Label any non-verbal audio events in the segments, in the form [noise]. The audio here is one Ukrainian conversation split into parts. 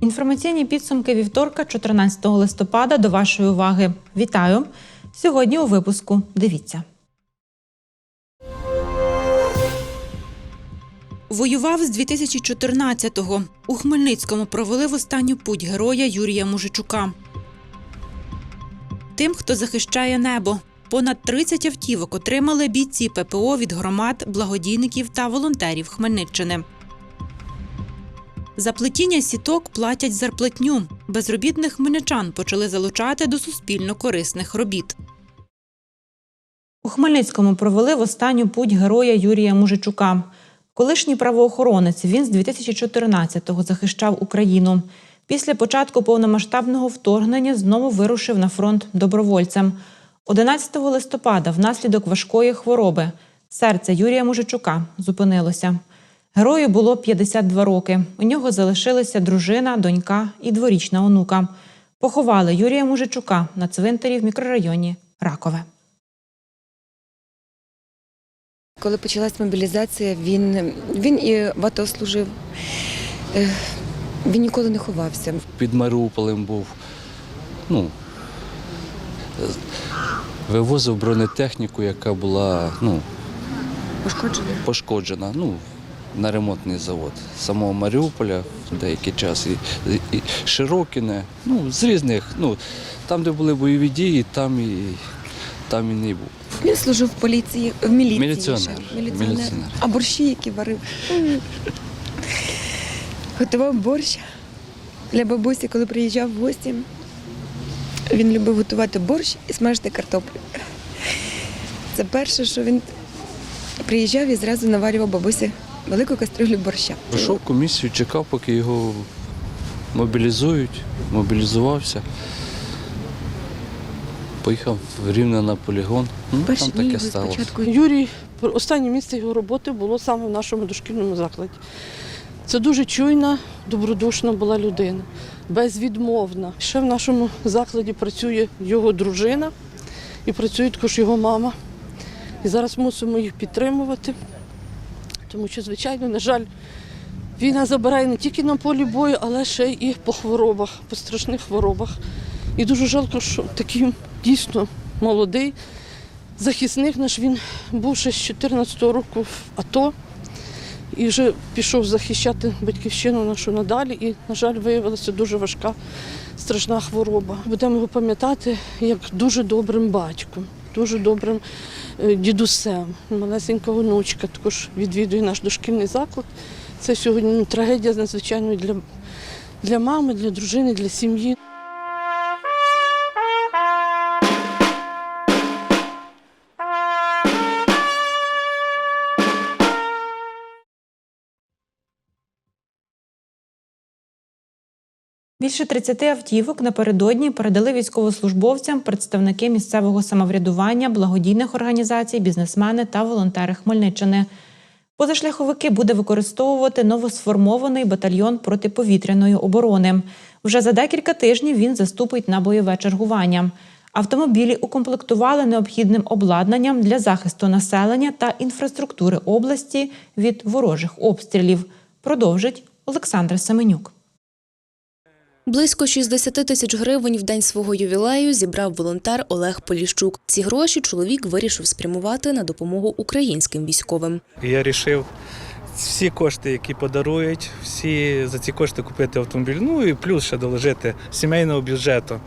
Інформаційні підсумки вівторка, 14 листопада, до вашої уваги. Вітаю! Сьогодні у випуску. Дивіться. Воював з 2014-го. У Хмельницькому провели в останню путь героя Юрія Мужичука. Тим, хто захищає небо. Понад 30 автівок отримали бійці ППО від громад, благодійників та волонтерів Хмельниччини. За плетіння сіток платять зарплатню. Безробітних хмельничан почали залучати до суспільно корисних робіт. У Хмельницькому провели в останню путь героя Юрія Мужичука. Колишній правоохоронець він з 2014-го захищав Україну. Після початку повномасштабного вторгнення знову вирушив на фронт добровольцем. 11 листопада, внаслідок важкої хвороби, серце Юрія Мужичука зупинилося. Герою було 52 роки. У нього залишилися дружина, донька і дворічна онука. Поховали Юрія Мужичука на цвинтарі в мікрорайоні Ракове. Коли почалась мобілізація, він, він і в АТО служив. Е, Він ніколи не ховався. під Маріуполем був. Ну, вивозив бронетехніку, яка була ну, Пошкоджений. пошкоджена ну, на ремонтний завод самого Маріуполя в деякий час. І, і Широкіне, ну, з різних, ну, там, де були бойові дії, там і, там і не був. Він служив в поліції, в міліції. Міліціонер. ще. Міліціонер. Міліціонер. А борщі, які варив. М. Готував борщ для бабусі, коли приїжджав в гості. Він любив готувати борщ і смажити картоплю. Це перше, що він приїжджав і зразу наварював бабусі велику кастрюлю борща. Пройшов комісію, чекав, поки його мобілізують, мобілізувався. Поїхав в Рівне на полігон. Ну, Перші там таке сталося. спочатку Юрій, останнє місце його роботи було саме в нашому дошкільному закладі. Це дуже чуйна, добродушна була людина, безвідмовна. Ще в нашому закладі працює його дружина і працює також його мама. І зараз мусимо їх підтримувати, тому що, звичайно, на жаль, війна забирає не тільки на полі бою, але ще і по хворобах, по страшних хворобах. І дуже жалко, що такий дійсно молодий захисник наш він був ще з 14-го року в АТО і вже пішов захищати батьківщину нашу надалі. І, на жаль, виявилася дуже важка, страшна хвороба. Будемо його пам'ятати як дуже добрим батьком, дуже добрим е, дідусем. Малесенька онучка також відвідує наш дошкільний заклад. Це сьогодні ну, трагедія надзвичайно для, для мами, для дружини, для сім'ї. Більше 30 автівок напередодні передали військовослужбовцям представники місцевого самоврядування, благодійних організацій, бізнесмени та волонтери Хмельниччини. Позашляховики буде використовувати новосформований батальйон протиповітряної оборони. Вже за декілька тижнів він заступить на бойове чергування. Автомобілі укомплектували необхідним обладнанням для захисту населення та інфраструктури області від ворожих обстрілів. Продовжить Олександр Семенюк. Близько 60 тисяч гривень в день свого ювілею зібрав волонтер Олег Поліщук. Ці гроші чоловік вирішив спрямувати на допомогу українським військовим. Я вирішив всі кошти, які подарують, всі за ці кошти купити автомобіль. Ну і плюс ще доложити сімейного бюджету.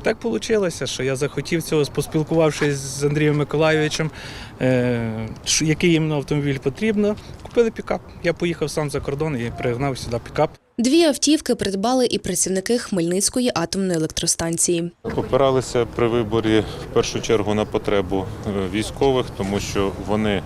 І так вийшло, що я захотів цього, поспілкувавшись з Андрієм Миколайовичем, е, який їм автомобіль потрібно. Купили пікап. Я поїхав сам за кордон і пригнав сюди пікап. Дві автівки придбали і працівники Хмельницької атомної електростанції. Опиралися при виборі в першу чергу на потребу е, військових, тому що вони е,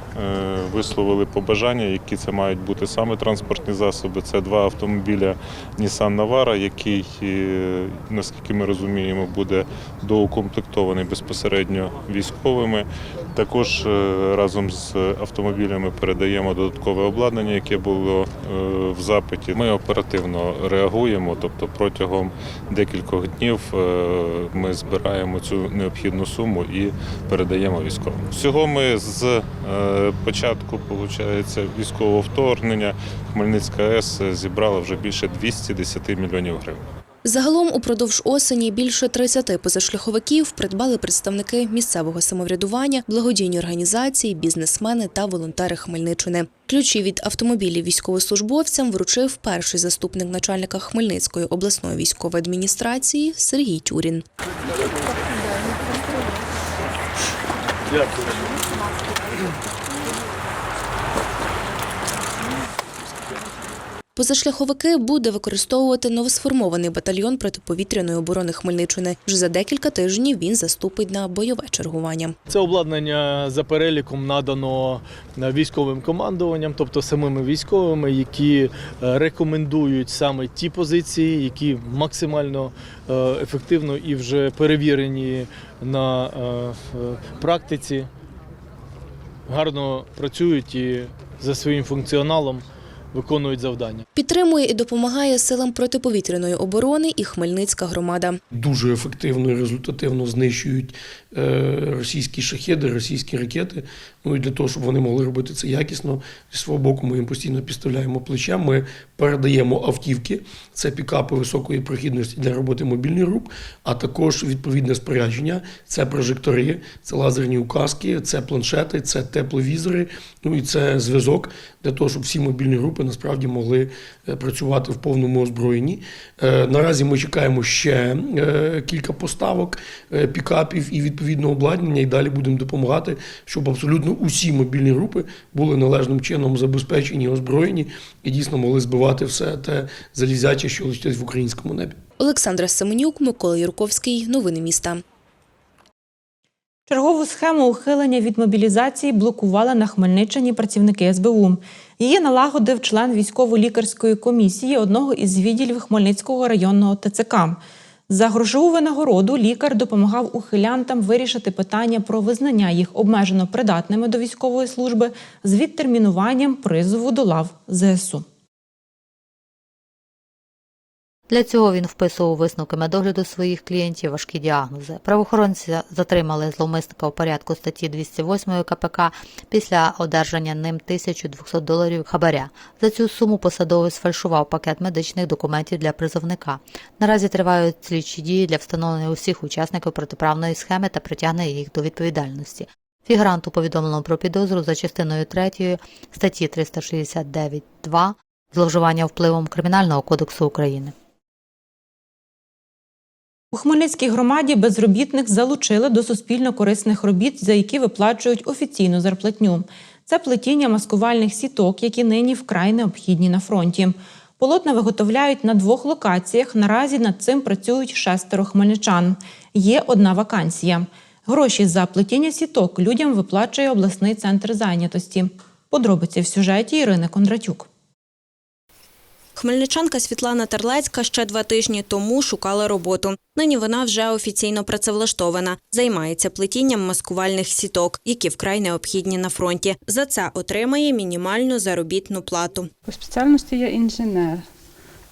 висловили побажання, які це мають бути саме транспортні засоби. Це два автомобіля Nissan Navara, який, е, наскільки ми розуміємо, буде доукомплектований безпосередньо військовими. Також е, разом з автомобілями передаємо додаткове обладнання, яке було е, в запиті. Ми оперативно реагуємо, тобто протягом декількох днів е, ми збираємо цю необхідну суму і передаємо військовим. Всього ми з початку військового вторгнення Хмельницька АЕС зібрала вже більше 210 мільйонів гривень. Загалом упродовж осені більше 30 позашляховиків придбали представники місцевого самоврядування, благодійні організації, бізнесмени та волонтери Хмельниччини. Ключі від автомобілів військовослужбовцям вручив перший заступник начальника Хмельницької обласної військової адміністрації Сергій Тюрін. Позашляховики буде використовувати новосформований батальйон протиповітряної оборони Хмельниччини. Вже за декілька тижнів він заступить на бойове чергування. Це обладнання за переліком надано військовим командуванням, тобто самими військовими, які е, рекомендують саме ті позиції, які максимально е, ефективно і вже перевірені на е, е, практиці, гарно працюють і за своїм функціоналом виконують завдання. Підтримує і допомагає силам протиповітряної оборони і Хмельницька громада. дуже ефективно і результативно знищують е, російські шахеди, російські ракети. Ну і для того, щоб вони могли робити це якісно, зі свого боку ми їм постійно підставляємо плече. Ми передаємо автівки, це пікапи високої прохідності для роботи мобільних груп, а також відповідне спорядження, це прожектори, це лазерні указки, це планшети, це тепловізори, ну і це зв'язок для того, щоб всі мобільні групи насправді могли е, працювати в повному озброєнні. Е, Наразі ми чекаємо ще е, кілька поставок пікапів і відповідного обладнання, і далі будемо допомагати, щоб абсолютно усі мобільні групи були належним чином забезпечені, озброєні і дійсно могли збивати все те залізяче, що летить в українському небі. Олександра Семенюк, Микола Юрковський. Новини міста. Чергову схему ухилення від мобілізації блокували на Хмельниччині працівники СБУ. Її налагодив член військово-лікарської комісії одного із відділів Хмельницького районного ТЦК. За грошову винагороду лікар допомагав ухилянтам вирішити питання про визнання їх обмежено придатними до військової служби з відтермінуванням призову до лав ЗСУ. Для цього він вписував висновки медогляду своїх клієнтів, важкі діагнози. Правоохоронці затримали зловмисника у порядку статті 208 КПК після одержання ним 1200 доларів хабаря. За цю суму посадовець сфальшував пакет медичних документів для призовника. Наразі тривають слідчі дії для встановлення усіх учасників протиправної схеми та притягнення їх до відповідальності. Фігуранту повідомлено про підозру за частиною 3 статті 369.2 зловживання впливом Кримінального кодексу України. У Хмельницькій громаді безробітних залучили до суспільно корисних робіт, за які виплачують офіційну зарплатню. Це плетіння маскувальних сіток, які нині вкрай необхідні на фронті. Полотна виготовляють на двох локаціях. Наразі над цим працюють шестеро хмельничан. Є одна вакансія. Гроші за плетіння сіток людям виплачує обласний центр зайнятості. Подробиці в сюжеті Ірини Кондратюк. Хмельничанка Світлана Терлецька ще два тижні тому шукала роботу. Нині вона вже офіційно працевлаштована, займається плетінням маскувальних сіток, які вкрай необхідні на фронті. За це отримає мінімальну заробітну плату. По спеціальності я інженер.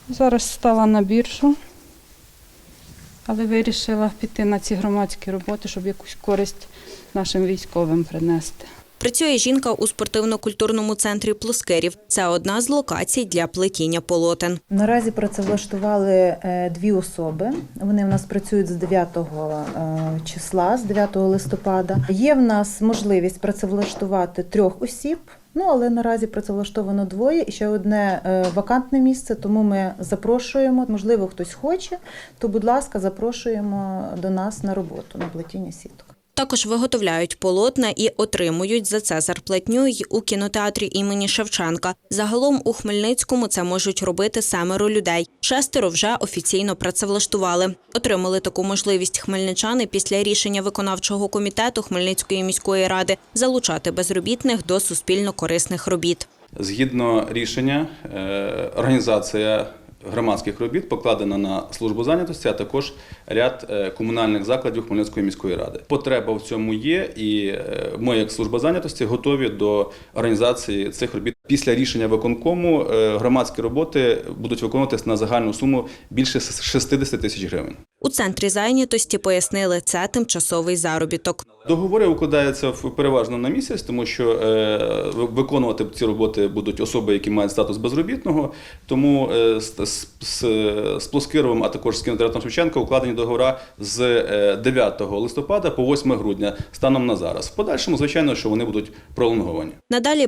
Зараз стала на біржу, але вирішила піти на ці громадські роботи, щоб якусь користь нашим військовим принести. Працює жінка у спортивно-культурному центрі Плоскирів. Це одна з локацій для плетіння полотен. Наразі працевлаштували е, дві особи. Вони в нас працюють з 9 е, числа, з 9 листопада. Є в нас можливість працевлаштувати трьох осіб. Ну але наразі працевлаштовано двоє і ще одне е, вакантне місце. Тому ми запрошуємо. Можливо, хтось хоче, то будь ласка, запрошуємо до нас на роботу на плетіння сіток. Також виготовляють полотна і отримують за це зарплатню й у кінотеатрі імені Шевченка. Загалом у Хмельницькому це можуть робити семеро людей. Шестеро вже офіційно працевлаштували. Отримали таку можливість хмельничани після рішення виконавчого комітету Хмельницької міської ради залучати безробітних до суспільно корисних робіт. Згідно рішення, е, організація громадських робіт покладено на службу зайнятості, а також ряд е, комунальних закладів Хмельницької міської ради. Потреба в цьому є, і е, ми, як служба зайнятості, готові до організації цих робіт. Після рішення виконкому е, громадські роботи будуть виконуватись на загальну суму більше 60 тисяч гривень. У центрі зайнятості пояснили, це тимчасовий заробіток. Договори укладаються в- переважно на місяць, тому що е, виконувати ці роботи будуть особи, які мають статус безробітного. Тому е, з, з, з, з Плоскировим, а також з кінотеатром Шевченка укладені договори з е, 9 листопада по 8 грудня станом на зараз. В подальшому, звичайно, що вони будуть пролонговані. Надалі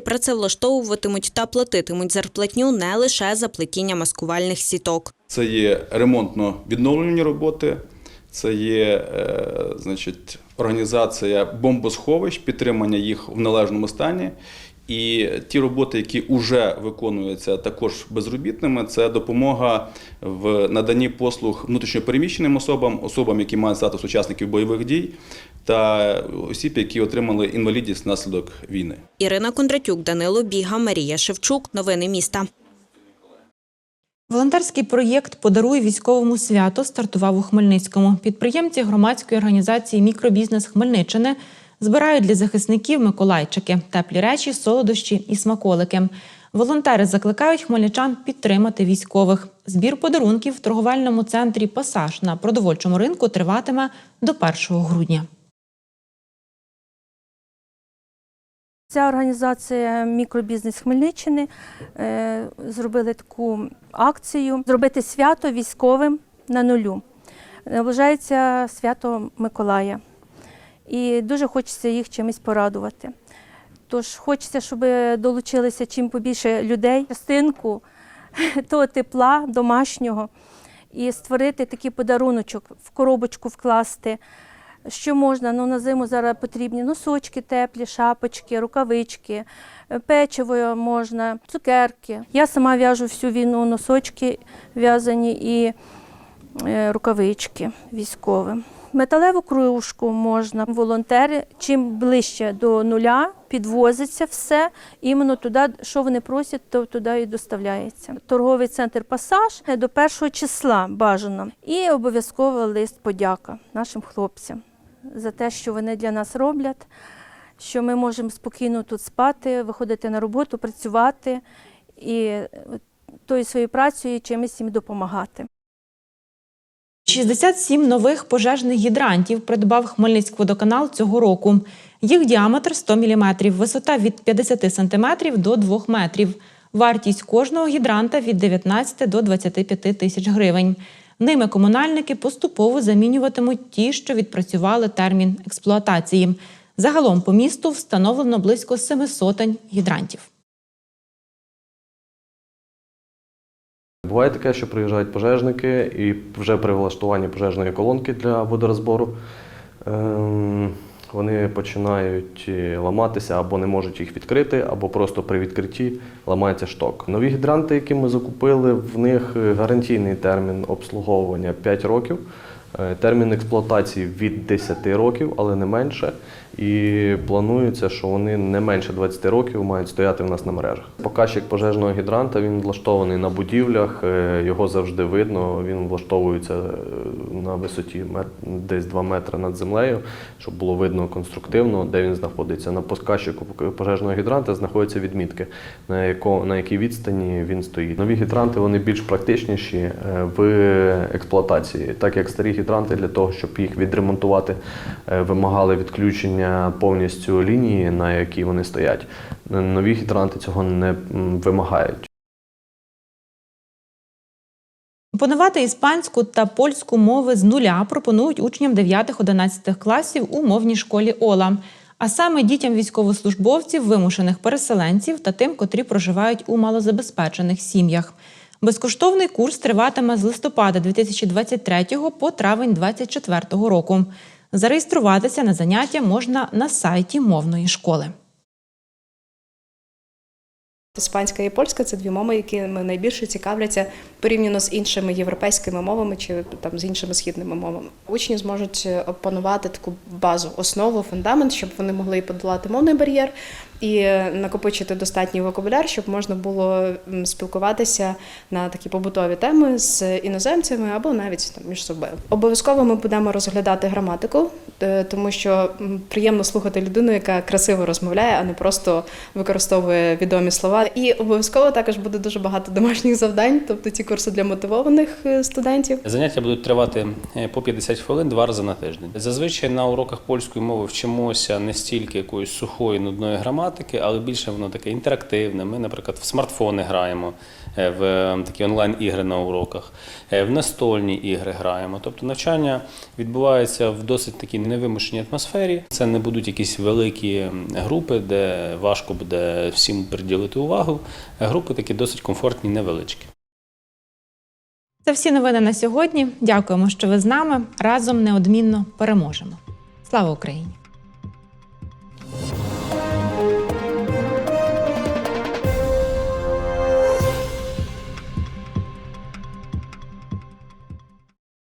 працевлаштовуватимуть та платитимуть зарплатню не лише за плетіння маскувальних сіток. Це є ремонтно-відновлені роботи, це є е, значить, організація бомбосховищ, підтримання їх в належному стані. І ті роботи, які вже виконуються також безробітними, це допомога в наданні послуг внутрішньопереміщеним особам, особам, які мають статус учасників бойових дій, та осіб, які отримали інвалідність внаслідок війни. Ірина Кондратюк, Данило Біга, Марія Шевчук. Новини міста. Волонтерський проєкт Подаруй військовому свято стартував у Хмельницькому. Підприємці громадської організації Мікробізнес Хмельниччини збирають для захисників Миколайчики, теплі речі, солодощі і смаколики. Волонтери закликають хмельничан підтримати військових. Збір подарунків в торговельному центрі Пасаж на продовольчому ринку триватиме до 1 грудня. Ця організація Мікробізнес Хмельниччини е, зробили таку акцію зробити свято військовим на нулю. Наближається свято Миколая. І дуже хочеться їх чимось порадувати. Тож хочеться, щоб долучилися чим побільше людей, частинку [laughs] того тепла домашнього і створити такий подаруночок, в коробочку вкласти. Що можна? Ну, на зиму зараз потрібні носочки теплі, шапочки, рукавички, е, печиво можна, цукерки. Я сама в'яжу всю війну носочки в'язані і е, рукавички військовим. Металеву кружку можна. Волонтери чим ближче до нуля підвозиться все. Іменно туди, що вони просять, то туди і доставляється. Торговий центр Пасаж до першого числа бажано. І обов'язково лист подяка нашим хлопцям за те, що вони для нас роблять, що ми можемо спокійно тут спати, виходити на роботу, працювати і тою своєю працею чимось їм допомагати. 67 нових пожежних гідрантів придбав Хмельницькводоканал цього року. Їх діаметр 100 мм, висота від 50 см до 2 метрів. Вартість кожного гідранта від 19 до 25 тисяч гривень. Ними комунальники поступово замінюватимуть ті, що відпрацювали термін експлуатації. Загалом по місту встановлено близько семи сотень гідрантів. Буває таке, що приїжджають пожежники і вже при влаштуванні пожежної колонки для водорозбору ем, вони починають е, ламатися або не можуть їх відкрити, або просто при відкритті ламається шток. Нові гідранти, які ми закупили, в них гарантійний термін обслуговування 5 років. Е, Термін експлуатації від 10 років, але не менше. І планується, що вони не менше 20 років мають стояти в нас на мережах. Показчик пожежного гідранта він влаштований на будівлях, е, його завжди видно. Він влаштовується е, на висоті десь 2 метри над землею, щоб було видно конструктивно, де він знаходиться. На показчику пожежного гідранта знаходяться відмітки, на, яко, на якій відстані він стоїть. Нові гідранти вони більш практичніші е, в експлуатації, так як старі гідранти для того, щоб їх відремонтувати, вимагали відключення повністю лінії, на якій вони стоять. Нові гідранти цього не вимагають. Опанувати іспанську та польську мови з нуля пропонують учням 9-11 класів у мовній школі Ола, а саме дітям військовослужбовців, вимушених переселенців та тим, котрі проживають у малозабезпечених сім'ях. Безкоштовний курс триватиме з листопада 2023 по травень 2024 року. Зареєструватися на заняття можна на сайті мовної школи. Іспанська і польська це дві мови, які найбільше цікавляться порівняно з іншими європейськими мовами чи там з іншими східними мовами. Учні зможуть опанувати таку базу, основу, фундамент, щоб вони могли подолати мовний бар'єр, і накопичити достатній вокабуляр, щоб можна було спілкуватися на такі побутові теми з іноземцями або навіть там між собою. Обов'язково ми будемо розглядати граматику, е, тому що приємно слухати людину, яка красиво розмовляє, а не просто використовує відомі слова. І обов'язково також буде дуже багато домашніх завдань, тобто ці курси для мотивованих е, студентів. Заняття будуть тривати е, по 50 хвилин два рази на тиждень. Зазвичай на уроках польської мови вчимося не стільки якоїсь сухої нудної граматики, але більше воно таке інтерактивне. Ми, наприклад, в смартфони граємо, е, в е, такі онлайн-ігри на уроках, е, в настольні ігри граємо. Тобто навчання відбувається в досить такій невимушеній атмосфері. Це не будуть якісь великі групи, де важко буде всім приділити увагу. Групи такі досить комфортні, невеличкі. Це всі новини на сьогодні. Дякуємо, що ви з нами. Разом неодмінно переможемо. Слава Україні!